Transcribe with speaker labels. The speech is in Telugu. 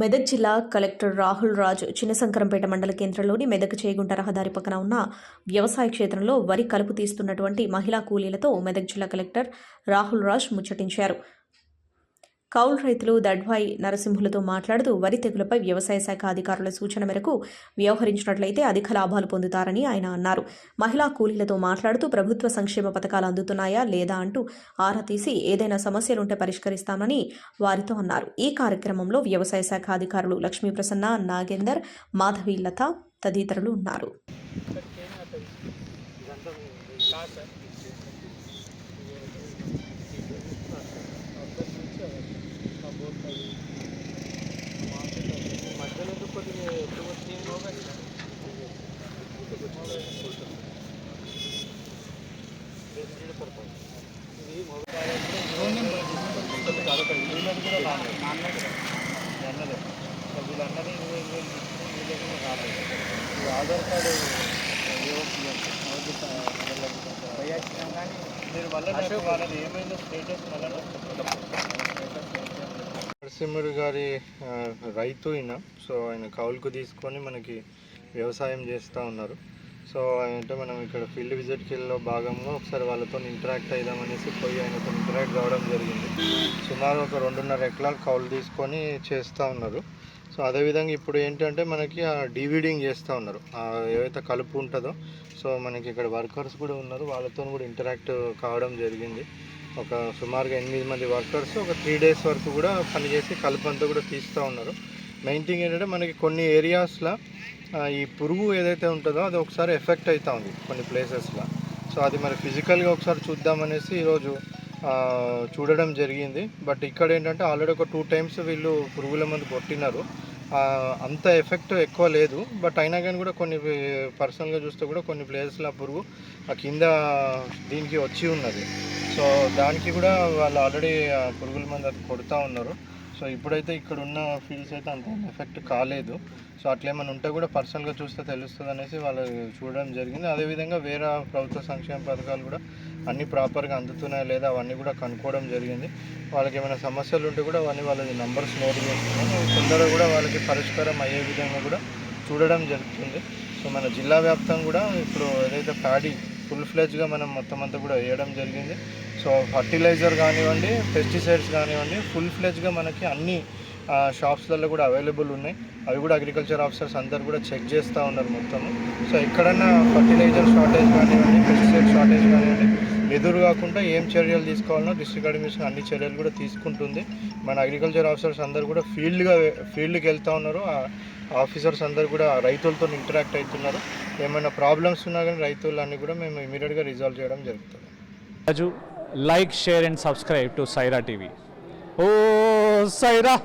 Speaker 1: మెదక్ జిల్లా కలెక్టర్ రాహుల్ రాజు చిన్నశంకరంపేట మండల కేంద్రంలోని మెదక్ చేగుంట రహదారి పక్కన ఉన్న వ్యవసాయ క్షేత్రంలో వరి కలుపు తీస్తున్నటువంటి మహిళా కూలీలతో మెదక్ జిల్లా కలెక్టర్ రాహుల్ రాజ్ ముచ్చటించారు. కౌలు రైతులు దడ్వాయి నరసింహులతో మాట్లాడుతూ వరి తెగులపై వ్యవసాయ శాఖ అధికారుల సూచన మేరకు వ్యవహరించినట్లయితే అధిక లాభాలు పొందుతారని ఆయన అన్నారు. మహిళా కూలీలతో మాట్లాడుతూ ప్రభుత్వ సంక్షేమ పథకాలు అందుతున్నాయా లేదా అంటూ ఆరా తీసి ఏదైనా సమస్యలుంటే పరిష్కరిస్తామని వారితో అన్నారు. ఈ కార్యక్రమంలో వ్యవసాయ శాఖ అధికారులు లక్ష్మీ ప్రసన్న నాగేందర్ మాధవి లత తదితరులు ఉన్నారు.
Speaker 2: మధ్యలో ఎందుకు కొద్దిగా ఎక్కువ వచ్చింది ఇది మొబైల్ కాదొక వీళ్ళది కూడా రాలేదు అన్నదే అన్నది ఇరవై రాలేదు ఆధార్ కార్డు నరసింహుడు గారి రైతు ఈయన. సో ఆయన కౌలుకు తీసుకొని మనకి వ్యవసాయం చేస్తూ ఉన్నారు. సో అంటే మనం ఇక్కడ ఫీల్డ్ విజిట్కి వెళ్ళిన భాగంగా ఒకసారి వాళ్ళతో ఇంటరాక్ట్ అయిదామనేసి పోయి ఆయనతో ఇంటరాక్ట్ కావడం జరిగింది. సుమారు ఒక రెండున్నర ఎకరాలు కౌలు తీసుకొని చేస్తూ ఉన్నారు. సో అదేవిధంగా ఇప్పుడు ఏంటంటే మనకి ఆ డీవీడింగ్ చేస్తూ ఉన్నారు. ఏవైతే కలుపు ఉంటుందో సో మనకి ఇక్కడ వర్కర్స్ కూడా ఉన్నారు. వాళ్ళతో కూడా ఇంటరాక్ట్ కావడం జరిగింది. ఒక సుమారుగా ఎనిమిది మంది వర్కర్స్ ఒక త్రీ డేస్ వరకు కూడా పనిచేసి కలుపు అంతా కూడా తీస్తూ ఉన్నారు. మెయిన్ థింగ్ ఏంటంటే మనకి కొన్ని ఏరియాస్లో ఈ పురుగు ఏదైతే ఉంటుందో అది ఒకసారి ఎఫెక్ట్ అవుతూ ఉంది కొన్ని ప్లేసెస్లో సో అది మరి ఫిజికల్గా ఒకసారి చూద్దామనేసి ఈరోజు చూడడం జరిగింది. బట్ ఇక్కడ ఏంటంటే ఆల్రెడీ ఒక టూ టైమ్స్ వీళ్ళు పురుగుల మందు కొట్టినారు. అంత ఎఫెక్ట్ ఎక్కువ లేదు. బట్ అయినా కానీ కూడా కొన్ని పర్సనల్గా చూస్తే కూడా కొన్ని ప్లేసెస్లో ఆ పురుగు ఆ కింద దీనికి వచ్చి ఉన్నది. సో దానికి కూడా వాళ్ళు ఆల్రెడీ పురుగుల మంది అది కొడుతూ ఉన్నారు. సో ఇప్పుడైతే ఇక్కడ ఉన్న ఫీల్డ్స్ అయితే అంత ఎఫెక్ట్ కాలేదు. సో అట్లా ఏమైనా ఉంటే కూడా పర్సనల్గా చూస్తే తెలుస్తుంది అనేసి వాళ్ళు చూడడం జరిగింది. అదేవిధంగా వేరే ప్రభుత్వ సంక్షేమ పథకాలు కూడా అన్నీ ప్రాపర్గా అందుతున్నాయా లేదా అవన్నీ కూడా కనుక్కోవడం జరిగింది. వాళ్ళకి ఏమైనా సమస్యలు ఉంటే కూడా అవన్నీ వాళ్ళది నంబర్స్ నోట్ చేసుకున్నాం తొందరగా కూడా వాళ్ళకి పరిష్కారం అయ్యే విధంగా కూడా చూడడం జరుగుతుంది. సో మన జిల్లా వ్యాప్తంగా కూడా ఇప్పుడు ఏదైతే ప్యాడీ ఫుల్ ఫ్లెజ్గా మనం మొత్తం అంతా కూడా వేయడం జరిగింది. సో ఫర్టిలైజర్ కానివ్వండి పెస్టిసైడ్స్ కానివ్వండి ఫుల్ ఫ్లెజ్గా మనకి అన్ని షాప్స్లలో కూడా అవైలబుల్ ఉన్నాయి. అవి కూడా అగ్రికల్చర్ ఆఫీసర్స్ అందరు కూడా చెక్ చేస్తూ ఉన్నారు మొత్తము. సో ఎక్కడన్నా ఫర్టిలైజర్ షార్టేజ్ కానివ్వండి పెస్టిసైడ్ షార్టేజ్ కానివ్వండి ఎదురు కాకుండా ఏం చర్యలు తీసుకోవాలనో డిస్ట్రిక్ట్ అడ్మినిస్ట్రేషన్ అన్ని చర్యలు కూడా తీసుకుంటుంది. మన అగ్రికల్చర్ ఆఫీసర్స్ అందరు కూడా ఫీల్డ్గా ఫీల్డ్కి వెళ్తూ ఉన్నారు. ఆ ఆఫీసర్స్ అందరు కూడా రైతులతో ఇంటరాక్ట్ అవుతున్నారు. ఏమైనా ప్రాబ్లమ్స్ ఉన్నా కానీ రైతులన్నీ కూడా మేము ఇమీడియట్గా రిజాల్వ్ చేయడం జరుగుతుంది.
Speaker 3: Raju like share and subscribe to Saira TV oh Sye Raa